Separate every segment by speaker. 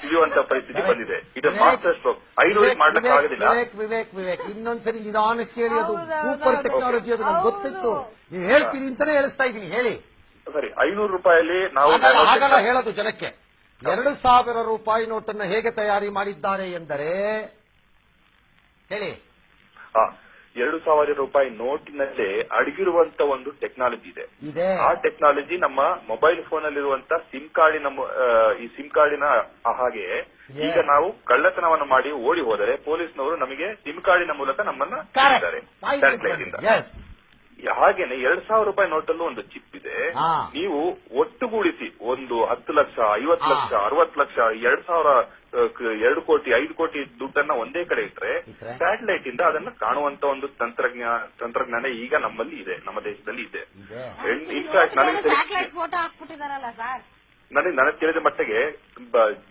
Speaker 1: ತಿಳಿಯುವಂತ ಪರಿಸ್ಥಿತಿ ಬಂದಿದೆ. ಇದು
Speaker 2: ವಿವೇಕ್,
Speaker 1: ಮಾಸ್ಟರ್ ಸ್ಟ್ರೋಕ್ ಐದು
Speaker 2: ವಿವೇಕ್,
Speaker 1: ಮಾಡ್ಲಿಕ್ಕೆ
Speaker 2: ವಿವೇಕ್,
Speaker 1: ಆಗೋದಿಲ್ಲ.
Speaker 2: ವಿವೇಕ್ ವಿವೇಕ್ ವಿವೇಕ್ ಇನ್ನೊಂದ್ಸರಿ ನಿಧಾನಕ್ಕೆ ಹೇಳಿ ಅದು ಸೂಪರ್ ಟೆಕ್ನಾಲಜಿ ಅದು ನಮ್ಗೆ ಗೊತ್ತಿತ್ತು. ನೀವು ಹೇಳ್ತೀರಿ ಅಂತಾನೆ ಹೇಳಿಸ್ತಾ ಇದ್ದೀನಿ ಹೇಳಿ.
Speaker 1: ಸರಿ ಐನೂರು ರೂಪಾಯಲ್ಲಿ ನಾವು
Speaker 2: ಆಗಲ್ಲ ಹೇಳೋದು ಜನಕ್ಕೆ. ಎರಡು ಸಾವಿರ ರೂಪಾಯಿ ನೋಟನ್ನು ಹೇಗೆ ತಯಾರಿ ಮಾಡಿದ್ದಾರೆ ಎಂದರೆ ಹೇಳಿ.
Speaker 1: ಎರಡು ಸಾವಿರ ರೂಪಾಯಿ ನೋಟಿನಲ್ಲೇ ಅಡಗಿರುವಂತ ಒಂದು ಟೆಕ್ನಾಲಜಿ ಇದೆ. ಆ ಟೆಕ್ನಾಲಜಿ ನಮ್ಮ ಮೊಬೈಲ್ ಫೋನ್ ಅಲ್ಲಿರುವಂತ ಸಿಮ್ ಕಾರ್ಡಿನ ಈ ಸಿಮ್ ಕಾರ್ಡಿನ ಹಾಗೆ ಈಗ ನಾವು ಕಳ್ಳತನವನ್ನು ಮಾಡಿ ಓಡಿ ಹೋದರೆ ಪೊಲೀಸ್ನವರು ನಮಗೆ ಸಿಮ್ ಕಾರ್ಡಿನ ಮೂಲಕ ನಮ್ಮನ್ನ
Speaker 2: ಕೇಳಿದ್ದಾರೆ
Speaker 1: ಹಾಗೇನೆ ಎರಡ್ ಸಾವಿರ ರೂಪಾಯಿ ನೋಟಲ್ಲೂ ಒಂದು ಚಿಪ್ ಇದೆ. ನೀವು ಒಟ್ಟುಗೂಡಿಸಿ ಒಂದು ಹತ್ತು ಲಕ್ಷ ಐವತ್ತು. ಲಕ್ಷ ಅರವತ್ತು ಲಕ್ಷ ಎರಡ್ ಸಾವಿರ ಎರಡು ಕೋಟಿ ಐದು ಕೋಟಿ ದುಡ್ಡನ್ನ ಒಂದೇ ಕಡೆ ಇಟ್ರೆ? ಸ್ಯಾಟಲೈಟ್ ಇಂದ ಅದನ್ನ ಕಾಣುವಂತ ಒಂದು ತಂತ್ರಜ್ಞಾನ ತಂತ್ರಜ್ಞಾನ ಈಗ ನಮ್ಮಲ್ಲಿ ಇದೆ ನಮ್ಮ ದೇಶದಲ್ಲಿ ಇದೆ. ಇನ್ಫ್ಯಾಕ್ಟ್ ನನಗೆ ನನಗೆ ನನಗೆ ತಿಳಿದ ಮಟ್ಟಿಗೆ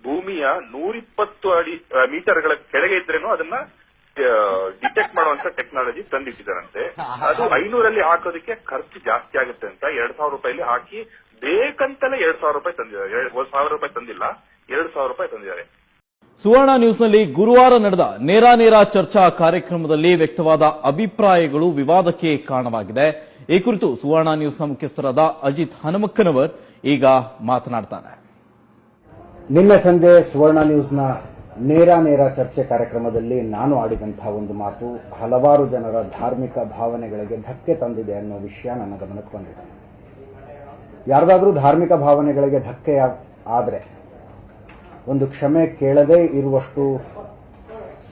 Speaker 1: ಭೂಮಿಯ ನೂರಿಪ್ಪತ್ತು ಅಡಿ ಮೀಟರ್ ಮೀಟರ್ಗಳ ಕೆಳಗೆ ಇದ್ರೇನು ಅದನ್ನ ಡಿಟೆಕ್ಟ್ ಮಾಡುವಂತ ಟೆಕ್ನಾಲಜಿ ತಂದಿಟ್ಟಿದಾರಂತೆ ಅದು ಐನೂರಲ್ಲಿ ಹಾಕೋದಕ್ಕೆ ಖರ್ಚು ಜಾಸ್ತಿ ಆಗುತ್ತೆ ಅಂತ ಎರಡ್ ಸಾವಿರ ರೂಪಾಯಿಲಿ ಹಾಕಿ ಬೇಕಂತಲೇ ಎರಡ್ ಸಾವಿರ ರೂಪಾಯಿ ತಂದಿದ್ದಾರೆ. ಒಂದ್ ಸಾವಿರ ರೂಪಾಯಿ ತಂದಿಲ್ಲ ಎರಡ್ ಸಾವಿರ ರೂಪಾಯಿ ತಂದಿದ್ದಾರೆ.
Speaker 3: ಸುವರ್ಣ ನ್ಯೂಸ್ನಲ್ಲಿ ಗುರುವಾರ ನಡೆದ ನೇರ ನೇರ ಚರ್ಚಾ ಕಾರ್ಯಕ್ರಮದಲ್ಲಿ ವ್ಯಕ್ತವಾದ ಅಭಿಪ್ರಾಯಗಳು ವಿವಾದಕ್ಕೆ ಕಾರಣವಾಗಿದೆ. ಈ ಕುರಿತು ಸುವರ್ಣ ನ್ಯೂಸ್ನ ಮುಖ್ಯಸ್ಥರಾದ ಅಜಿತ್ ಹನುಮಕ್ಕನವರ್ ಈಗ ಮಾತನಾಡ್ತಾರೆ.
Speaker 4: ನಿನ್ನೆ ಸಂಜೆ ಸುವರ್ಣ ನ್ಯೂಸ್ನ ನೇರ ನೇರ ಚರ್ಚೆ ಕಾರ್ಯಕ್ರಮದಲ್ಲಿ ನಾನು ಆಡಿದಂತಹ ಒಂದು ಮಾತು ಹಲವಾರು ಜನರ ಧಾರ್ಮಿಕ ಭಾವನೆಗಳಿಗೆ ಧಕ್ಕೆ ತಂದಿದೆ ಅನ್ನೋ ವಿಷಯ ನನ್ನ ಗಮನಕ್ಕೆ ಬಂದಿದೆ. ಯಾರದಾದ್ರೂ ಧಾರ್ಮಿಕ ಭಾವನೆಗಳಿಗೆ ಧಕ್ಕೆ ಆದರೆ ಒಂದು ಕ್ಷಮೆ ಕೇಳದೇ ಇರುವಷ್ಟು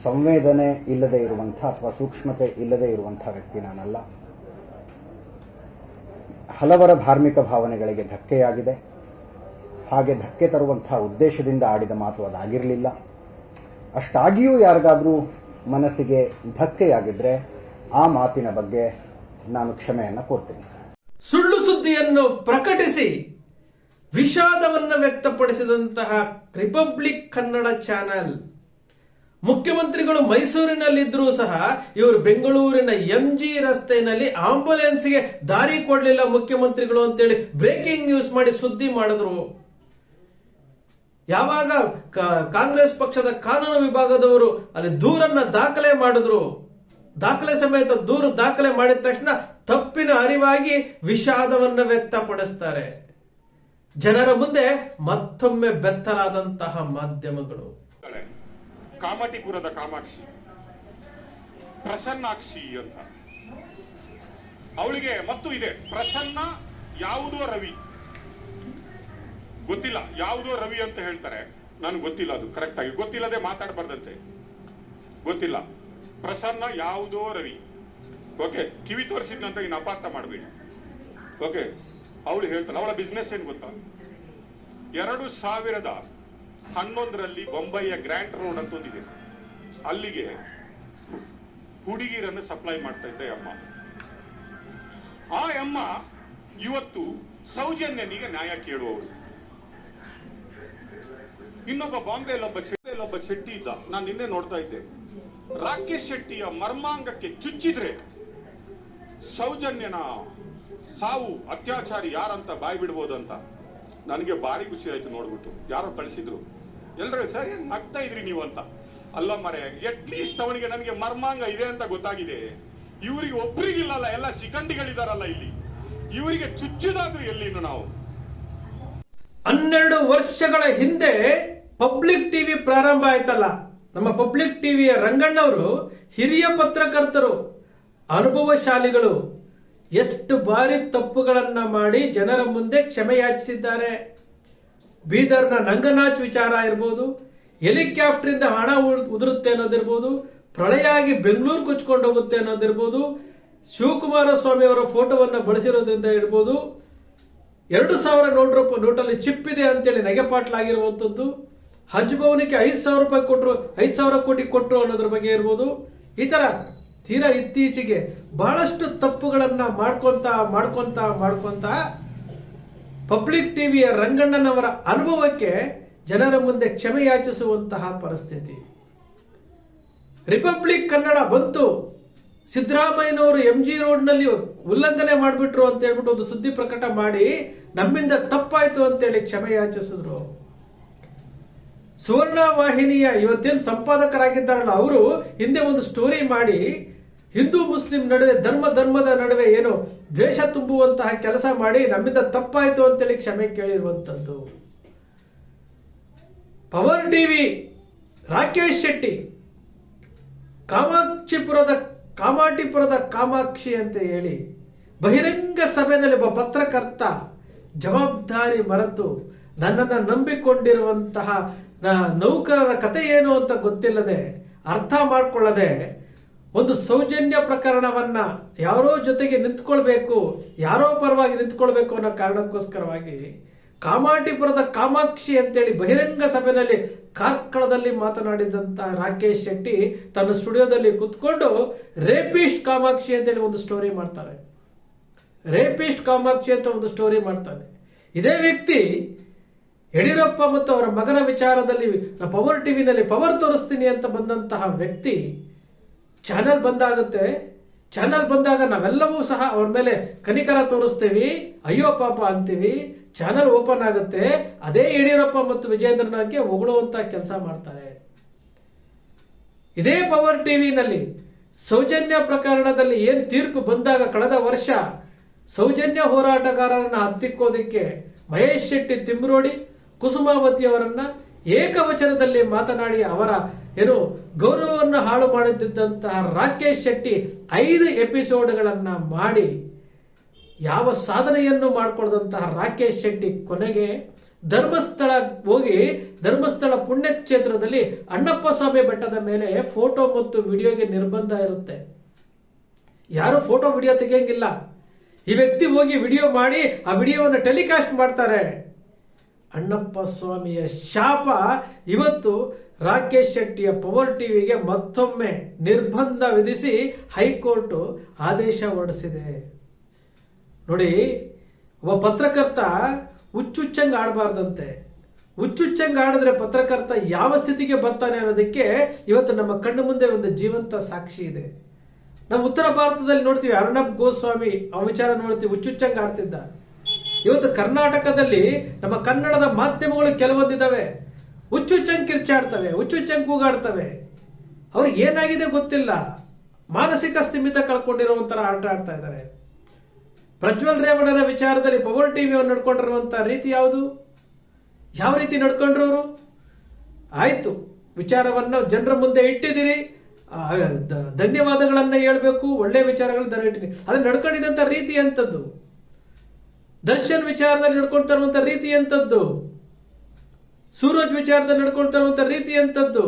Speaker 4: ಸಂವೇದನೆ ಇಲ್ಲದೆ ಇರುವಂಥ ಅಥವಾ ಸೂಕ್ಷ್ಮತೆ ಇಲ್ಲದೆ ಇರುವಂಥ ವ್ಯಕ್ತಿ ನಾನಲ್ಲ. ಹಲವರ ಧಾರ್ಮಿಕ ಭಾವನೆಗಳಿಗೆ ಧಕ್ಕೆಯಾಗಿದೆ. ಹಾಗೆ ಧಕ್ಕೆ ತರುವಂತಹ ಉದ್ದೇಶದಿಂದ ಆಡಿದ ಮಾತು ಅದಾಗಿರಲಿಲ್ಲ. ಅಷ್ಟಾಗಿಯೂ ಯಾರಿಗಾದರೂ ಮನಸ್ಸಿಗೆ ಧಕ್ಕೆಯಾಗಿದ್ರೆ ಆ ಮಾತಿನ ಬಗ್ಗೆ ನಾನು ಕ್ಷಮೆಯನ್ನು ಕೋರ್ತೀನಿ
Speaker 5: ಸುಳ್ಳು ಸುದ್ದಿಯನ್ನು ಪ್ರಕಟಿಸಿ. ವಿಷಾದವನ್ನು ವ್ಯಕ್ತಪಡಿಸಿದಂತಹ ರಿಪಬ್ಲಿಕ್ ಕನ್ನಡ ಚಾನೆಲ್. ಮುಖ್ಯಮಂತ್ರಿಗಳು ಮೈಸೂರಿನಲ್ಲಿದ್ದರೂ ಸಹ ಇವರು ಬೆಂಗಳೂರಿನ ಎಂಜಿ ರಸ್ತೆಯಲ್ಲಿ ಆಂಬುಲೆನ್ಸ್ಗೆ ದಾರಿ ಕೊಡಲಿಲ್ಲ ಮುಖ್ಯಮಂತ್ರಿಗಳು ಅಂತೇಳಿ ಬ್ರೇಕಿಂಗ್ ನ್ಯೂಸ್ ಮಾಡಿ ಸುದ್ದಿ ಮಾಡಿದ್ರು. ಯಾವಾಗ ಕಾಂಗ್ರೆಸ್ ಪಕ್ಷದ ಕಾನೂನು ವಿಭಾಗದವರು ಅಲ್ಲಿ ದೂರನ್ನ ದಾಖಲೆ ಮಾಡಿದ್ರು. ದಾಖಲೆ ಸಮೇತ ದೂರು ದಾಖಲೆ ಮಾಡಿದ ತಕ್ಷಣ ತಪ್ಪಿನ ಅರಿವಾಗಿ ವಿಷಾದವನ್ನು ವ್ಯಕ್ತಪಡಿಸ್ತಾರೆ. ಜನರ ಮುಂದೆ ಮತ್ತೊಮ್ಮೆ ಬೆತ್ತಲಾದಂತಹ ಮಾಧ್ಯಮಗಳು.
Speaker 6: ಕಾಮಟಿಪುರದ ಕಾಮಾಕ್ಷಿ, ಪ್ರಸನ್ನಾಕ್ಷಿ ಅಂತ. ಅವಳಿಗೆ ಮತ್ತು ಇದೆ. ಪ್ರಸನ್ನ ಯಾವುದೋ ರವಿ. ಗೊತ್ತಿಲ್ಲ, ಯಾವುದೋ ರವಿ ಅಂತ ಹೇಳ್ತಾರೆ. ನನಗೆ ಗೊತ್ತಿಲ್ಲ ಅದು ಕರೆಕ್ಟ್ ಆಗಿ. ಗೊತ್ತಿಲ್ಲದೆ ಮಾತಾಡಬಾರ್ದಂತೆ. ಗೊತ್ತಿಲ್ಲ. ಪ್ರಸನ್ನ ಯಾವುದೋ ರವಿ. ಓಕೆ, ಕಿವಿ ತೋರಿಸಿದ್ನಂತ ಇನ್ನು ಅಪಾರ್ಥ ಮಾಡಬೇಡಿ. ಓಕೆ ಅವಳು ಹೇಳ್ತಾಳೆ, ಅವಳ ಬಿಸ್ನೆಸ್ ಏನು ಗೊತ್ತಾ? ಎರಡು ಸಾವಿರದ ಹನ್ನೊಂದರಲ್ಲಿ ಬೊಂಬೈಯ ಗ್ರ್ಯಾಂಡ್ ರೋಡ್ ಅಂತ ಒಂದಿದೆ. ಅಲ್ಲಿಗೆ ಹುಡುಗಿರನ್ನು ಸಪ್ಲೈ ಮಾಡ್ತಾ ಇದ್ದ ಅಮ್ಮ ಆ ಅಮ್ಮ ಇವತ್ತು ಸೌಜನ್ಯನಿಗೆ ನ್ಯಾಯ ಕೇಳುವವಳು. ಇನ್ನೊಬ್ಬ ಬಾಂಬೆಯಲ್ಲೊಬ್ಬ ಒಬ್ಬ ಶೆಟ್ಟಿ ಇದ್ದ. ನಾನು ನಿನ್ನೆ ನೋಡ್ತಾ ಇದ್ದೆ. ರಾಕೇಶ್ ಶೆಟ್ಟಿಯ ಮರ್ಮಾಂಗಕ್ಕೆ ಚುಚ್ಚಿದ್ರೆ ಸೌಜನ್ಯನ ಸಾವು ಅತ್ಯಾಚಾರಿ ಯಾರಂತ ಬಾಯಿ ಬಿಡ್ಬೋದಂತ ನನಗೆ ಭಾರಿ ಖುಷಿ ಆಯ್ತು ನೋಡ್ಬಿಟ್ಟು. ಯಾರೋ ಕಳಿಸಿದ್ರು. ಎಲ್ಲರೂ ಸರಿ ನಗ್ತಾ ಇದ್ರಿ ನೀವು ಅಂತ? ಅಲ್ಲ ಮರೆ ಅಟ್ ಲೀಸ್ಟ್ ಅವನಿಗೆ ನನಗೆ ಮರ್ಮಾಂಗ ಇದೆ ಅಂತ ಗೊತ್ತಾಗಿದೆ. ಇವರಿಗೆ ಒಬ್ರಿಗಿಲ್ಲಲ್ಲ, ಎಲ್ಲ ಶಿಖಂಡಿಗಳಿದಾರಲ್ಲ ಇಲ್ಲಿ. ಇವರಿಗೆ ಚುಚ್ಚುದಾದ್ರೂ ಎಲ್ಲಿನ್ನು ನಾವು?
Speaker 5: ಹನ್ನೆರಡು ವರ್ಷಗಳ ಹಿಂದೆ ಪಬ್ಲಿಕ್ ಟಿವಿ ಪ್ರಾರಂಭ ಆಯ್ತಲ್ಲ. ನಮ್ಮ ಪಬ್ಲಿಕ್ ಟಿವಿಯ ರಂಗಣ್ಣವರು ಹಿರಿಯ ಪತ್ರಕರ್ತರು, ಅನುಭವಶಾಲಿಗಳು ಎಷ್ಟು ಬಾರಿ ತಪ್ಪುಗಳನ್ನು ಮಾಡಿ ಜನರ ಮುಂದೆ ಕ್ಷಮೆ ಯಾಚಿಸಿದ್ದಾರೆ ಬೀದರ್ನ ನಂಗನಾಚ್ ವಿಚಾರ ಇರ್ಬೋದು ಹೆಲಿಕಾಪ್ಟರ್ ಇಂದ ಹಣ ಉದುರುತ್ತೆ ಅನ್ನೋದಿರ್ಬೋದು ಪ್ರಳಯ ಆಗಿ ಬೆಂಗಳೂರು ಕೊಚ್ಕೊಂಡು ಹೋಗುತ್ತೆ ಅನ್ನೋದಿರ್ಬೋದು, ಶಿವಕುಮಾರ ಸ್ವಾಮಿ ಅವರ ಫೋಟೋವನ್ನು ಬಳಸಿರೋದ್ರಿಂದ ಇರ್ಬೋದು, ಎರಡು ಸಾವಿರ ನೋಟ್ ರೂಪಾಯಿ ನೋಟಲ್ಲಿ ಚಿಪ್ ಇದೆ ಅಂತೇಳಿ ನಗೆಪಾಟ್ಲಾಗಿರುವಂಥದ್ದು, ಹಜ್ ಭವನಕ್ಕೆ ಐದು ಸಾವಿರ ರೂಪಾಯಿ ಕೊಟ್ಟರು ಐದು ಸಾವಿರ ಕೋಟಿ ಕೊಟ್ಟರು ಅನ್ನೋದ್ರ ಬಗ್ಗೆ ಇರ್ಬೋದು. ಈ ತರ ತೀರಾ ಇತ್ತೀಚೆಗೆ ಬಹಳಷ್ಟು ತಪ್ಪುಗಳನ್ನ ಮಾಡ್ಕೊಂತ ಮಾಡ್ಕೊಂತ ಮಾಡ್ಕೊಂತ ಪಬ್ಲಿಕ್ ಟಿವಿಯ ರಂಗಣ್ಣನವರ ಅನುಭವಕ್ಕೆ ಜನರ ಮುಂದೆ ಕ್ಷಮೆ ಯಾಚಿಸುವಂತಹ ಪರಿಸ್ಥಿತಿ. ರಿಪಬ್ಲಿಕ್ ಕನ್ನಡ ಬಂತು. ಸಿದ್ದರಾಮಯ್ಯನವರು ಎಂ ಜಿ ರೋಡ್ನಲ್ಲಿ ಉಲ್ಲಂಘನೆ ಮಾಡಿಬಿಟ್ರು ಅಂತ ಹೇಳ್ಬಿಟ್ಟು ಒಂದು ಸುದ್ದಿ ಪ್ರಕಟ ಮಾಡಿ ನಮ್ಮಿಂದ ತಪ್ಪಾಯಿತು ಅಂತೇಳಿ ಕ್ಷಮೆ ಯಾಚಿಸಿದ್ರು. ಸುವರ್ಣ ವಾಹಿನಿಯ ಇವತ್ತೇನು ಸಂಪಾದಕರಾಗಿದ್ದಾರಲ್ಲ, ಅವರು ಹಿಂದೆ ಒಂದು ಸ್ಟೋರಿ ಮಾಡಿ ಹಿಂದೂ ಮುಸ್ಲಿಂ ನಡುವೆ ಧರ್ಮ ಧರ್ಮದ ನಡುವೆ ಏನು ದ್ವೇಷ ತುಂಬುವಂತಹ ಕೆಲಸ ಮಾಡಿ ನಮ್ಮಿಂದ ತಪ್ಪಾಯಿತು ಅಂತೇಳಿ ಕ್ಷಮೆ ಕೇಳಿರುವಂಥದ್ದು ಪವರ್ ಟಿವಿ, ರಾಕೇಶ್ ಶೆಟ್ಟಿ, ಕಾಮಾಕ್ಷಿಪುರದ, ಕಾಮಾಟಿಪುರದ ಕಾಮಾಕ್ಷಿ ಅಂತ ಹೇಳಿ ಬಹಿರಂಗ ಸಭೆಯಲ್ಲಿ ಒಬ್ಬ ಪತ್ರಕರ್ತ ಜವಾಬ್ದಾರಿ ಮರೆತು ನನ್ನನ್ನು ನಂಬಿಕೊಂಡಿರುವಂತಹ ನೌಕರರ ಕತೆ ಏನು ಅಂತ ಗೊತ್ತಿಲ್ಲದೆ ಅರ್ಥ ಮಾಡ್ಕೊಳ್ಳದೆ ಒಂದು ಸೌಜನ್ಯ ಪ್ರಕರಣವನ್ನ ಯಾರೋ ಜೊತೆಗೆ ನಿಂತ್ಕೊಳ್ಬೇಕು, ಯಾರೋ ಪರವಾಗಿ ನಿಂತ್ಕೊಳ್ಬೇಕು ಅನ್ನೋ ಕಾರಣಕ್ಕೋಸ್ಕರವಾಗಿ ಕಾಮಾಟಿಪುರದ ಕಾಮಾಕ್ಷಿ ಅಂತೇಳಿ ಬಹಿರಂಗ ಸಭೆಯಲ್ಲಿ ಕಾರ್ಕಳದಲ್ಲಿ ಮಾತನಾಡಿದಂಥ ರಾಕೇಶ್ ಶೆಟ್ಟಿ ತನ್ನ ಸ್ಟುಡಿಯೋದಲ್ಲಿ ಕುತ್ಕೊಂಡು ರೇಪಿಸ್ಟ್ ಕಾಮಾಕ್ಷಿ ಅಂತೇಳಿ ಒಂದು ಸ್ಟೋರಿ ಮಾಡ್ತಾರೆ. ರೇಪಿಸ್ಟ್ ಕಾಮಾಕ್ಷಿ ಅಂತ ಒಂದು ಸ್ಟೋರಿ ಮಾಡ್ತಾನೆ. ಇದೇ ವ್ಯಕ್ತಿ ಯಡಿಯೂರಪ್ಪ ಮತ್ತು ಅವರ ಮಗನ ವಿಚಾರದಲ್ಲಿ ಪವರ್ ಟಿವಿನಲ್ಲಿ ಪವರ್ ತೋರಿಸ್ತೀನಿ ಅಂತ ಬಂದಂತಹ ವ್ಯಕ್ತಿ ಚಾನೆಲ್ ಬಂದಾಗುತ್ತೆ ಚಾನಲ್ ಬಂದಾಗ ನಾವೆಲ್ಲವೂ ಸಹ ಅವ್ರ ಮೇಲೆ ಕನಿಕರ ತೋರಿಸ್ತೀವಿ, ಅಯ್ಯೋ ಪಾಪ ಅಂತೀವಿ ಚಾನಲ್ ಓಪನ್ ಆಗುತ್ತೆ, ಅದೇ ಯಡಿಯೂರಪ್ಪ ಮತ್ತು ವಿಜಯೇಂದ್ರನಾಗೆ ಹೊಗಳುವಂತ ಕೆಲಸ ಮಾಡ್ತಾರೆ. ಇದೇ ಪವರ್ ಟಿವಿನಲ್ಲಿ ಸೌಜನ್ಯ ಪ್ರಕರಣದಲ್ಲಿ ಏನು ತೀರ್ಪು ಬಂದಾಗ ಕಳೆದ ವರ್ಷ ಸೌಜನ್ಯ ಹೋರಾಟಗಾರರನ್ನ ಹತ್ತಿಕ್ಕೋದಕ್ಕೆ ಮಹೇಶ್ ಶೆಟ್ಟಿ ತಿಮ್ರೋಡಿ, ಕುಸುಮಾವತಿ ಅವರನ್ನ ಏಕವಚನದಲ್ಲಿ ಮಾತನಾಡಿ ಅವರ ಏನು ಗೌರವವನ್ನು ಹಾಳು ಮಾಡುತ್ತಿದ್ದಂತಹ ರಾಕೇಶ್ ಶೆಟ್ಟಿ ಐದು ಎಪಿಸೋಡ್ಗಳನ್ನು ಮಾಡಿ ಯಾವ ಸಾಧನೆಯನ್ನು ಮಾಡಿಕೊಳ್ಳದಂತಹ ರಾಕೇಶ್ ಶೆಟ್ಟಿ ಕೊನೆಗೆ ಧರ್ಮಸ್ಥಳ ಹೋಗಿ ಧರ್ಮಸ್ಥಳ ಪುಣ್ಯಕ್ಷೇತ್ರದಲ್ಲಿ ಅಣ್ಣಪ್ಪ ಸ್ವಾಮಿ ಬೆಟ್ಟದ ಮೇಲೆ ಫೋಟೋ ಮತ್ತು ವಿಡಿಯೋಗೆ ನಿರ್ಬಂಧ ಇರುತ್ತೆ. ಯಾರು ಫೋಟೋ ವಿಡಿಯೋ ತೆಗೆಯಂಗಿಲ್ಲ. ಈ ವ್ಯಕ್ತಿ ಹೋಗಿ ವಿಡಿಯೋ ಮಾಡಿ ಆ ವಿಡಿಯೋವನ್ನು ಟೆಲಿಕಾಸ್ಟ್ ಮಾಡ್ತಾರೆ. ಅಣ್ಣಪ್ಪ ಸ್ವಾಮಿಯ ಶಾಪ ಇವತ್ತು ರಾಕೇಶ್ ಶೆಟ್ಟಿಯ ಪವರ್ ಟಿವಿಗೆ ಮತ್ತೊಮ್ಮೆ ನಿರ್ಬಂಧ ವಿಧಿಸಿ ಹೈಕೋರ್ಟ್ ಆದೇಶ ಹೊರಡಿಸಿದೆ. ನೋಡಿ, ಒಬ್ಬ ಪತ್ರಕರ್ತ ಹುಚ್ಚುಚ್ಚಂಗ್ ಆಡಬಾರ್ದಂತೆ. ಹುಚ್ಚುಚ್ಚಂಗ್ ಆಡಿದ್ರೆ ಪತ್ರಕರ್ತ ಯಾವ ಸ್ಥಿತಿಗೆ ಬರ್ತಾನೆ ಅನ್ನೋದಕ್ಕೆ ಇವತ್ತು ನಮ್ಮ ಕಣ್ಣು ಮುಂದೆ ಒಂದು ಜೀವಂತ ಸಾಕ್ಷಿ ಇದೆ. ನಾವು ಉತ್ತರ ಭಾರತದಲ್ಲಿ ನೋಡ್ತೀವಿ, ಅರ್ಣಬ್ ಗೋಸ್ವಾಮಿ ಆ ವಿಚಾರ ನೋಡ್ತೀವಿ, ಹುಚ್ಚುಚ್ಚಂಗ್ ಆಡ್ತಿದ್ದ. ಇವತ್ತು ಕರ್ನಾಟಕದಲ್ಲಿ ನಮ್ಮ ಕನ್ನಡದ ಮಾಧ್ಯಮಗಳು ಕೆಲವೊಂದಿದ್ದಾವೆ. ಹುಚ್ಚುಚ್ಚಂಗ್ ಕಿರ್ಚಾಡ್ತವೆ ಹುಚ್ಚುಚ್ಚಂಗ್ ಕೂಗಾಡ್ತವೆ ಅವ್ರಿಗೆ ಏನಾಗಿದೆ ಗೊತ್ತಿಲ್ಲ. ಮಾನಸಿಕ ಸ್ಥಿಮಿತ ಕಳ್ಕೊಂಡಿರುವಂತರ ಆಟ ಆಡ್ತಾ ಇದ್ದಾರೆ. ಪ್ರಜ್ವಲ್ ರೇವಣ್ಣನ ವಿಚಾರದಲ್ಲಿ ಪವರ್ ಟಿವಿಯನ್ನು ನಡ್ಕೊಂಡಿರುವಂತ ರೀತಿ ಯಾವುದು? ಯಾವ ರೀತಿ ನಡ್ಕೊಂಡ್ರು ಅವರು? ಆಯ್ತು, ವಿಚಾರವನ್ನು ಜನರ ಮುಂದೆ ಇಟ್ಟಿದ್ದೀರಿ. ಧನ್ಯವಾದಗಳನ್ನು ಹೇಳಬೇಕು, ಒಳ್ಳೆ ವಿಚಾರಗಳನ್ನ ಇಟ್ಟಿರಿ ಅದನ್ನ ನಡ್ಕೊಂಡಿದ್ದಂಥ ರೀತಿ ಅಂತದ್ದು ದರ್ಶನ್ ವಿಚಾರದಲ್ಲಿ ನಡ್ಕೊಳ್ತಾ ಇರುವಂತ ರೀತಿ ಅಂತದ್ದು ಸೂರಜ್ ವಿಚಾರದಲ್ಲಿ ನಡ್ಕೊಳ್ತಾ ರೀತಿ ಅಂತದ್ದು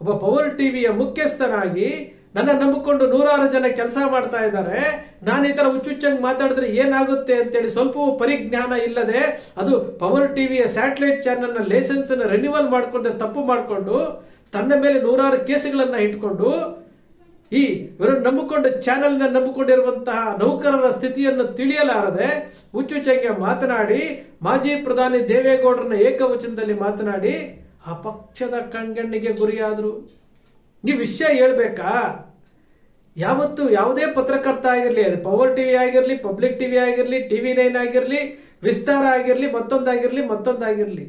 Speaker 5: ಒಬ್ಬ ಪವರ್ ಟಿವಿಯ ಮುಖ್ಯಸ್ಥನಾಗಿ ನನ್ನ ನಂಬಿಕೊಂಡು ನೂರಾರು ಜನ ಕೆಲಸ ಮಾಡ್ತಾ ಇದ್ದಾರೆ. ನಾನು ಈ ಥರ ಹುಚ್ಚುಚ್ಚಂಗ್ ಮಾತಾಡಿದ್ರೆ ಏನಾಗುತ್ತೆ ಅಂತೇಳಿ ಸ್ವಲ್ಪವೂ ಪರಿಜ್ಞಾನ ಇಲ್ಲದೆ ಅದು ಪವರ್ ಟಿವಿಯ ಸ್ಯಾಟಲೈಟ್ ಚಾನೆಲ್ನ ಲೈಸೆನ್ಸ್ ಅನ್ನು ರಿನ್ಯೂವಲ್ ಮಾಡಿಕೊಂಡು ತಪ್ಪು ಮಾಡಿಕೊಂಡು ತನ್ನ ಮೇಲೆ ನೂರಾರು ಕೇಸುಗಳನ್ನು ಇಟ್ಕೊಂಡು ಈ ಇವರು ನಂಬಿಕೊಂಡು ಚಾನೆಲ್ನ ನಂಬಿಕೊಂಡಿರುವಂತಹ ನೌಕರರ ಸ್ಥಿತಿಯನ್ನು ತಿಳಿಯಲಾರದೆ ಹುಚ್ಚುಚ್ಚಂಗೆ ಮಾತನಾಡಿ ಮಾಜಿ ಪ್ರಧಾನಿ ದೇವೇಗೌಡರನ್ನ ಏಕವಚನದಲ್ಲಿ ಮಾತನಾಡಿ ಆ ಪಕ್ಷದ ಕಣ್ಗಣ್ಣಿಗೆ ಗುರಿಯಾದರು. ನೀವು ವಿಷಯ ಹೇಳ್ಬೇಕಾ? ಯಾವತ್ತು ಯಾವುದೇ ಪತ್ರಕರ್ತ ಆಗಿರಲಿ, ಅದು ಪವರ್ ಟಿವಿ ಆಗಿರಲಿ ಪಬ್ಲಿಕ್ ಟಿವಿ ಆಗಿರಲಿ ಟಿವಿ ನೈನ್ ಆಗಿರಲಿ ವಿಸ್ತಾರ ಆಗಿರಲಿ, ಮತ್ತೊಂದಾಗಿರಲಿ ಮತ್ತೊಂದಾಗಿರಲಿ,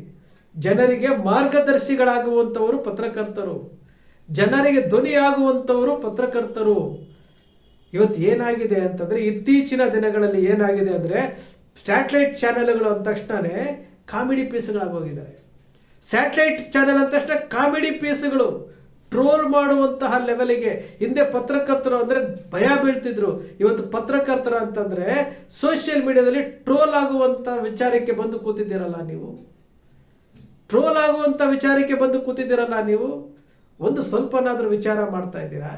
Speaker 5: ಜನರಿಗೆ ಮಾರ್ಗದರ್ಶಿಗಳಾಗುವಂಥವರು ಪತ್ರಕರ್ತರು. ಜನರಿಗೆ ಧ್ವನಿಯಾಗುವಂಥವರು ಪತ್ರಕರ್ತರು. ಇವತ್ತು ಏನಾಗಿದೆ ಅಂತಂದರೆ ಇತ್ತೀಚಿನ ದಿನಗಳಲ್ಲಿ ಏನಾಗಿದೆ ಅಂದರೆ ಸ್ಯಾಟಲೈಟ್ ಚಾನೆಲ್ಗಳು ಅಂದ ತಕ್ಷಣವೇ ಕಾಮಿಡಿ ಪೀಸ್ಗಳಾಗೋಗಿದ್ದಾರೆ ಸ್ಯಾಟಲೈಟ್ ಚಾನೆಲ್ ಅಂದ ತಕ್ಷಣ ಕಾಮಿಡಿ ಪೀಸ್ಗಳು ಟ್ರೋಲ್ ಮಾಡುವಂತಹ ಲೆವೆಲಿಗೆ ಹಿಂದೆ ಪತ್ರಕರ್ತರು ಅಂದರೆ ಭಯ ಬೀಳ್ತಿದ್ರು. ಇವತ್ತು ಪತ್ರಕರ್ತರು ಅಂತಂದರೆ ಸೋಷಿಯಲ್ ಮೀಡಿಯಾದಲ್ಲಿ ಟ್ರೋಲ್ ಆಗುವಂಥ ವಿಚಾರಕ್ಕೆ ಬಂದು ಕೂತಿದ್ದೀರಲ್ಲ ನೀವು. ಟ್ರೋಲ್ ಆಗುವಂಥ ವಿಚಾರಕ್ಕೆ ಬಂದು ಕೂತಿದ್ದೀರಲ್ಲ ನೀವು. ಒಂದು ಸ್ವಲ್ಪನಾದರೂ ವಿಚಾರ ಮಾಡ್ತಾ ಇದ್ದೀರಾ?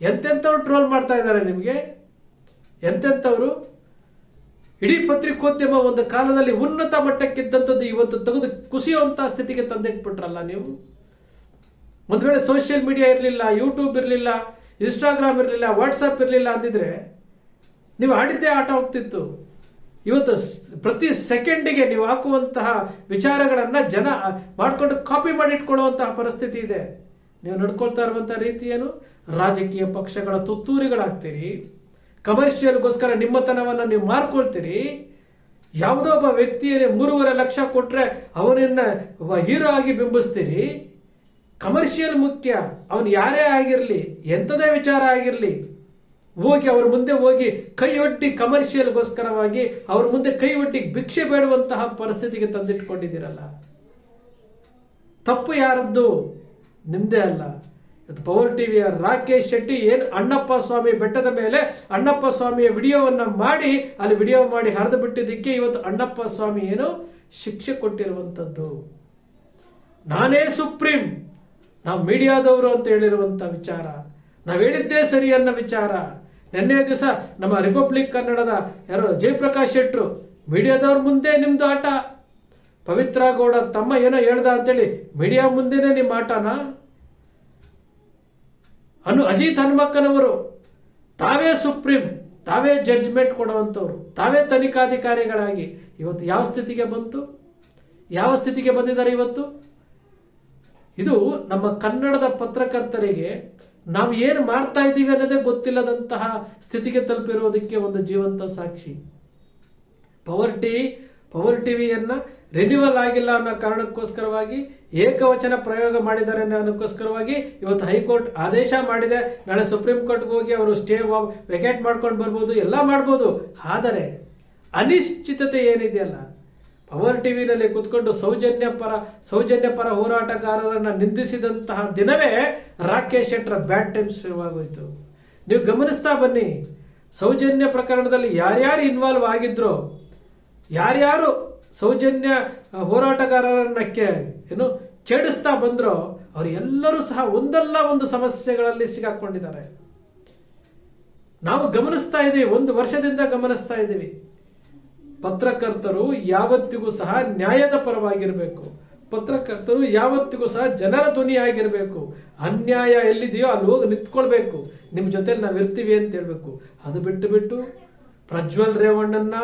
Speaker 5: ಎಂತೆಂಥವ್ರು ಟ್ರೋಲ್ ಮಾಡ್ತಾ ಇದ್ದಾರೆ ನಿಮಗೆ? ಎಂತೆಂಥವ್ರು? ಇಡೀ ಪತ್ರಿಕೋದ್ಯಮ ಒಂದು ಕಾಲದಲ್ಲಿ ಉನ್ನತ ಮಟ್ಟಕ್ಕಿದ್ದಂಥದ್ದು ಇವತ್ತು ತೆಗೆದು ಕುಸಿಯುವಂಥ ಸ್ಥಿತಿಗೆ ತಂದಿಟ್ಬಿಟ್ರಲ್ಲ ನೀವು? ಒಂದು ವೇಳೆ ಸೋಷಿಯಲ್ ಮೀಡಿಯಾ ಇರಲಿಲ್ಲ ಯೂಟ್ಯೂಬ್ ಇರಲಿಲ್ಲ ಇನ್ಸ್ಟಾಗ್ರಾಮ್ ಇರಲಿಲ್ಲ ವಾಟ್ಸಪ್ ಇರಲಿಲ್ಲ ಅಂದಿದ್ರೆ ನೀವು ಆಡಿದ್ದೇ ಆಟ ಹೋಗ್ತಿತ್ತು. ಇವತ್ತು ಪ್ರತಿ ಸೆಕೆಂಡಿಗೆ ನೀವು ಹಾಕುವಂತಹ ವಿಚಾರಗಳನ್ನು ಜನ ಮಾಡಿಕೊಂಡು ಕಾಪಿ ಮಾಡಿಟ್ಕೊಳ್ಳುವಂತಹ ಪರಿಸ್ಥಿತಿ ಇದೆ. ನೀವು ನಡ್ಕೊಳ್ತಾ ಇರುವಂಥ ರೀತಿ ಏನು? ರಾಜಕೀಯ ಪಕ್ಷಗಳ ತುತ್ತೂರಿಗಳಾಗ್ತೀರಿ. ಕಮರ್ಷಿಯಲ್ಗೋಸ್ಕರ ನಿಮ್ಮತನವನ್ನು ನೀವು ಮಾರ್ಕೊಳ್ತೀರಿ. ಯಾವುದೋ ಒಬ್ಬ ವ್ಯಕ್ತಿಯನ್ನೇ ಮೂರುವರೆ ಲಕ್ಷ ಕೊಟ್ರೆ ಅವನನ್ನ ಹೀರೋ ಆಗಿ ಬಿಂಬಿಸ್ತೀರಿ. ಕಮರ್ಷಿಯಲ್ ಮುಖ್ಯ. ಅವನು ಯಾರೇ ಆಗಿರಲಿ, ಎಂಥದೇ ವಿಚಾರ ಆಗಿರಲಿ ಹೋಗಿ ಅವ್ರ ಮುಂದೆ ಹೋಗಿ ಕೈ ಒಡ್ಡಿ ಕಮರ್ಷಿಯಲ್ಗೋಸ್ಕರವಾಗಿ ಅವ್ರ ಮುಂದೆ ಕೈ ಒಡ್ಡಿ ಭಿಕ್ಷೆ ಬೇಡುವಂತಹ ಪರಿಸ್ಥಿತಿಗೆ ತಂದಿಟ್ಕೊಂಡಿದ್ದೀರಲ್ಲ. ತಪ್ಪು ಯಾರದ್ದು? ನಿಮ್ದೇ ಅಲ್ಲ. ಇವತ್ತು ಪವರ್ ಟಿವಿಯ ರಾಕೇಶ್ ಶೆಟ್ಟಿ ಏನು ಅಣ್ಣಪ್ಪ ಸ್ವಾಮಿ ಬೆಟ್ಟದ ಮೇಲೆ ಅಣ್ಣಪ್ಪ ಸ್ವಾಮಿಯ ವಿಡಿಯೋವನ್ನ ಮಾಡಿ, ಅಲ್ಲಿ ವಿಡಿಯೋ ಮಾಡಿ ಹರಿದು ಬಿಟ್ಟಿದ್ದಕ್ಕೆ ಇವತ್ತು ಅಣ್ಣಪ್ಪ ಸ್ವಾಮಿ ಏನು ಶಿಕ್ಷೆ ಕೊಟ್ಟಿರುವಂಥದ್ದು. ನಾನೇ ಸುಪ್ರೀಂ. ನಾವು ಮೀಡಿಯಾದವರು ಅಂತ ಹೇಳಿರುವಂಥ ವಿಚಾರ. ನಾವು ಹೇಳಿದ್ದೇ ಸರಿ ಅನ್ನೋ ವಿಚಾರ. ನಿನ್ನೆ ದಿವಸ ನಮ್ಮ ರಿಪಬ್ಲಿಕ್ ಕನ್ನಡದ ಯಾರು ಜಯಪ್ರಕಾಶ್ ಶೆಟ್ರು ಮೀಡಿಯಾದವ್ರ ಮುಂದೆ ನಿಮ್ದು ಆಟ. ಪವಿತ್ರ ಗೌಡ ತಮ್ಮ ಏನೋ ಹೇಳ್ದ ಅಂತೇಳಿ ಮೀಡಿಯಾ ಮುಂದೆನೆ ನಿಮ್ಮ ಆಟನ? ಅನು ಅಜಿತ್ ಹನುಮಕ್ಕನವರು, ತಾವೇ ಸುಪ್ರೀಂ, ತಾವೇ ಜಡ್ಜ್ಮೆಂಟ್ ಕೊಡುವಂಥವ್ರು, ತಾವೇ ತನಿಖಾಧಿಕಾರಿಗಳಾಗಿ ಇವತ್ತು ಯಾವ ಸ್ಥಿತಿಗೆ ಬಂತು? ಯಾವ ಸ್ಥಿತಿಗೆ ಬಂದಿದ್ದಾರೆ ಇವತ್ತು? ಇದು ನಮ್ಮ ಕನ್ನಡದ ಪತ್ರಕರ್ತರಿಗೆ ನಾವು ಏನು ಮಾಡ್ತಾ ಇದ್ದೀವಿ ಅನ್ನೋದೇ ಗೊತ್ತಿಲ್ಲದಂತಹ ಸ್ಥಿತಿಗೆ ತಲುಪಿರುವುದಕ್ಕೆ ಒಂದು ಜೀವಂತ ಸಾಕ್ಷಿ. ಪವರ್ ಟಿವಿ ಪವರ್ ಟಿವಿಯನ್ನ ರಿನ್ಯೂವಲ್ ಆಗಿಲ್ಲ ಅನ್ನೋ ಕಾರಣಕ್ಕೋಸ್ಕರವಾಗಿ, ಏಕವಚನ ಪ್ರಯೋಗ ಮಾಡಿದ್ದಾರೆ ಅನ್ನೋದಕ್ಕೋಸ್ಕರವಾಗಿ ಇವತ್ತು ಹೈಕೋರ್ಟ್ ಆದೇಶ ಮಾಡಿದೆ. ನಾಳೆ ಸುಪ್ರೀಂ ಕೋರ್ಟ್ಗೆ ಹೋಗಿ ಅವರು ಸ್ಟೇ ವೆಕೇಟ್ ಮಾಡ್ಕೊಂಡು ಬರ್ಬೋದು, ಎಲ್ಲ ಮಾಡ್ಬೋದು. ಆದರೆ ಅನಿಶ್ಚಿತತೆ ಏನಿದೆಯಲ್ಲ ಪವರ್ ಟಿವಿನಲ್ಲಿ ಕುತ್ಕೊಂಡು ಸೌಜನ್ಯ ಪರ ಸೌಜನ್ಯ ಪರ ಹೋರಾಟಗಾರರನ್ನ ನಿಂದಿಸಿದಂತಹ ದಿನವೇ ರಾಕೇಶ್ ಶೆಟ್ಟರ ಬ್ಯಾಡ್ ಟೈಮ್ ಶುರುವಾಗೋಯಿತು ನೀವು ಗಮನಿಸ್ತಾ ಬನ್ನಿ, ಸೌಜನ್ಯ ಪ್ರಕರಣದಲ್ಲಿ ಯಾರ್ಯಾರು ಇನ್ವಾಲ್ವ್ ಆಗಿದ್ರೋ, ಯಾರ್ಯಾರು ಸೌಜನ್ಯ ಹೋರಾಟಗಾರರನ್ನ ಏನು, ಛೇಡಿಸ್ತಾ ಬಂದರೋ ಅವರೆಲ್ಲರೂ ಸಹ ಒಂದಲ್ಲ ಒಂದು ಸಮಸ್ಯೆಗಳಲ್ಲಿ ಸಿಗಾಕೊಂಡಿದ್ದಾರೆ. ನಾವು ಗಮನಿಸ್ತಾ ಇದ್ದೀವಿ ಒಂದು ವರ್ಷದಿಂದ ಗಮನಿಸ್ತಾ ಇದ್ದೀವಿ ಪತ್ರಕರ್ತರು ಯಾವತ್ತಿಗೂ ಸಹ ನ್ಯಾಯದ ಪರವಾಗಿರಬೇಕು. ಪತ್ರಕರ್ತರು ಯಾವತ್ತಿಗೂ ಸಹ ಜನರ ಧ್ವನಿ ಆಗಿರಬೇಕು. ಅನ್ಯಾಯ ಎಲ್ಲಿದೆಯೋ ಅಲ್ಲಿ ಹೋಗಿ ನಿಂತ್ಕೊಳ್ಬೇಕು. ನಿಮ್ಮ ಜೊತೆ ನಾವು ಇರ್ತೀವಿ ಅಂತ ಹೇಳ್ಬೇಕು. ಅದು ಬಿಟ್ಟು ಬಿಟ್ಟು ಪ್ರಜ್ವಲ್ ರೇವಣ್ಣನ್ನ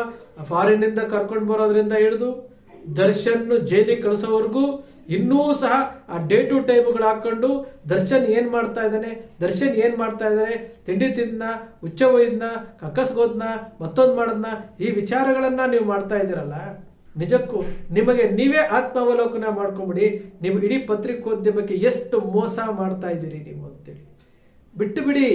Speaker 5: ಫಾರಿನ್ನಿಂದ ಕರ್ಕೊಂಡು ಬರೋದ್ರಿಂದ ಹಿಡಿದು ದರ್ಶನ್ ಜೈಲಿಗೆ ಕಳಿಸೋವರೆಗೂ ಇನ್ನೂ ಸಹ ಆ ಡೇ ಟು ಟೈಮ್ಗಳು ಹಾಕೊಂಡು ದರ್ಶನ್ ಏನ್ ಮಾಡ್ತಾ ಇದ್ದಾನೆ, ದರ್ಶನ್ ಏನ್ ಮಾಡ್ತಾ ಇದ್ದಾನೆ, ತಿಂಡಿ ತಿಂದ್ನ, ಹುಚ್ಚ ಒಯ್ದ್ನ ಕಕ್ಕಸ್ಗೋದ್ನ ಮತ್ತೊಂದು ಮಾಡದ್ನ, ಈ ವಿಚಾರಗಳನ್ನ ನೀವು ಮಾಡ್ತಾ ಇದ್ದೀರಲ್ಲ? ನಿಜಕ್ಕೂ ನಿಮಗೆ ನೀವೇ ಆತ್ಮಾವಲೋಕನ ಮಾಡ್ಕೊಂಬಿಡಿ, ನೀವು ಇಡೀ ಪತ್ರಿಕೋದ್ಯಮಕ್ಕೆ ಎಷ್ಟು ಮೋಸ ಮಾಡ್ತಾ ಇದ್ದೀರಿ ನೀವು ಅಂತೇಳಿ. ಬಿಟ್ಟು ಬಿಡಿ.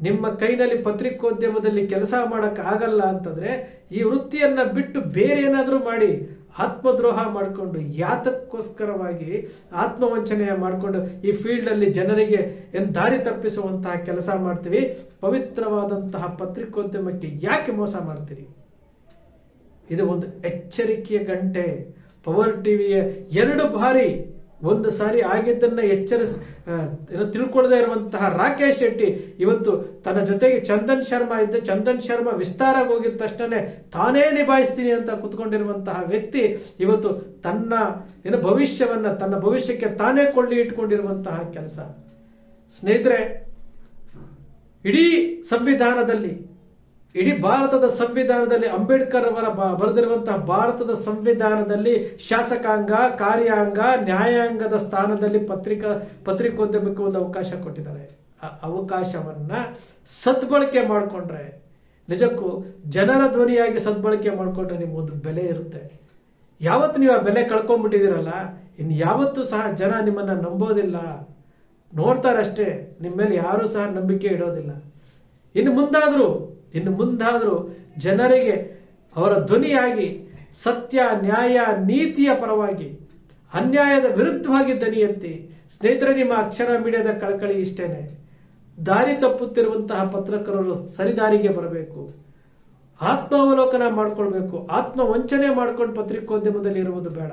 Speaker 5: ನಿಮ್ಮ ಕೈನಲ್ಲಿ ಪತ್ರಿಕೋದ್ಯಮದಲ್ಲಿ ಕೆಲಸ ಮಾಡೋಕ್ಕಾಗಲ್ಲ ಅಂತಂದ್ರೆ ಈ ವೃತ್ತಿಯನ್ನ ಬಿಟ್ಟು ಬೇರೆ ಏನಾದರೂ ಮಾಡಿ ಆತ್ಮದ್ರೋಹ ಮಾಡಿಕೊಂಡು ಯಾತಕ್ಕೋಸ್ಕರವಾಗಿ ಆತ್ಮವಂಚನೆಯ ಮಾಡಿಕೊಂಡು ಈ ಫೀಲ್ಡಲ್ಲಿ ಜನರಿಗೆ ಏನು ದಾರಿ ತಪ್ಪಿಸುವಂತಹ ಕೆಲಸ ಮಾಡ್ತೀವಿ. ಪವಿತ್ರವಾದಂತಹ ಪತ್ರಿಕೋದ್ಯಮಕ್ಕೆ ಯಾಕೆ ಮೋಸ ಮಾಡ್ತೀರಿ? ಇದು ಒಂದು ಎಚ್ಚರಿಕೆಯ ಗಂಟೆ. ಪವರ್ ಟಿವಿಯ ಎರಡು ಬಾರಿ ಒಂದು ಸಾರಿ ಆಗಿದ್ದನ್ನ ಎಚ್ಚರಿಸ್ ಏನು ತಿಳ್ಕೊಳ್ಳದೇ ಇರುವಂತಹ ರಾಕೇಶ್ ಶೆಟ್ಟಿ ಇವತ್ತು ತನ್ನ ಜೊತೆಗೆ ಚಂದನ್ ಶರ್ಮಾ ಇದ್ದ ಚಂದನ್ ಶರ್ಮಾ ವಿಸ್ತಾರಾಗಿ ಹೋಗಿದ ತಕ್ಷಣನೇ ತಾನೇ ನಿಭಾಯಿಸ್ತೀನಿ ಅಂತ ಕುತ್ಕೊಂಡಿರುವಂತಹ ವ್ಯಕ್ತಿ ಇವತ್ತು ತನ್ನ ಏನು ಭವಿಷ್ಯವನ್ನ ತನ್ನ ಭವಿಷ್ಯಕ್ಕೆ ತಾನೇ ಕೊಳ್ಳಿ ಇಟ್ಕೊಂಡಿರುವಂತಹ ಕೆಲಸ. ಸ್ನೇಹಿತರೆ, ಇಡೀ ಸಂವಿಧಾನದಲ್ಲಿ ಇಡೀ ಭಾರತದ ಸಂವಿಧಾನದಲ್ಲಿ ಅಂಬೇಡ್ಕರ್ ಅವರ ಬರೆದಿರುವಂತಹ ಭಾರತದ ಸಂವಿಧಾನದಲ್ಲಿ ಶಾಸಕಾಂಗ, ಕಾರ್ಯಾಂಗ, ನ್ಯಾಯಾಂಗದ ಸ್ಥಾನದಲ್ಲಿ ಪತ್ರಿಕಾ, ಪತ್ರಿಕೋದ್ಯಮಕ್ಕೆ ಒಂದು ಅವಕಾಶ ಕೊಟ್ಟಿದ್ದಾರೆ. ಆ ಅವಕಾಶವನ್ನ ಸದ್ಬಳಕೆ ಮಾಡಿಕೊಂಡ್ರೆ, ನಿಜಕ್ಕೂ ಜನರ ಧ್ವನಿಯಾಗಿ ಸದ್ಬಳಕೆ ಮಾಡಿಕೊಂಡ್ರೆ ನಿಮಗೊಂದು ಬೆಲೆ ಇರುತ್ತೆ. ಯಾವತ್ತು ನೀವು ಆ ಬೆಲೆ ಕಳ್ಕೊಂಡ್ಬಿಟ್ಟಿದ್ದೀರಲ್ಲ ಇನ್ನು ಯಾವತ್ತೂ ಸಹ ಜನ ನಿಮ್ಮನ್ನು ನಂಬೋದಿಲ್ಲ. ನೋಡ್ತಾರಷ್ಟೇ ನಿಮ್ಮ ಮೇಲೆ ಯಾರೂ ಸಹ ನಂಬಿಕೆ ಇಡೋದಿಲ್ಲ. ಇನ್ನು ಮುಂದಾದರೂ ಇನ್ನು ಮುಂದಾದರೂ ಜನರಿಗೆ ಅವರ ಧ್ವನಿಯಾಗಿ ಸತ್ಯ, ನ್ಯಾಯ, ನೀತಿಯ ಪರವಾಗಿ, ಅನ್ಯಾಯದ ವಿರುದ್ಧವಾಗಿ ದನಿ ಎತ್ತಿ ಸ್ನೇಹಿತರೆ, ನಿಮ್ಮ ಅಕ್ಷರ ಮೀಡಿಯಾದ ಕಳಕಳಿ ಇಷ್ಟೇನೆ. ದಾರಿ ತಪ್ಪುತ್ತಿರುವಂತಹ ಪತ್ರಕರ್ತರು ಸರಿದಾರಿಗೆ ಬರಬೇಕು. ಆತ್ಮಾವಲೋಕನ ಮಾಡಿಕೊಳ್ಬೇಕು. ಆತ್ಮ ವಂಚನೆ ಮಾಡ್ಕೊಂಡು ಪತ್ರಿಕೋದ್ಯಮದಲ್ಲಿ ಇರುವುದು ಬೇಡ.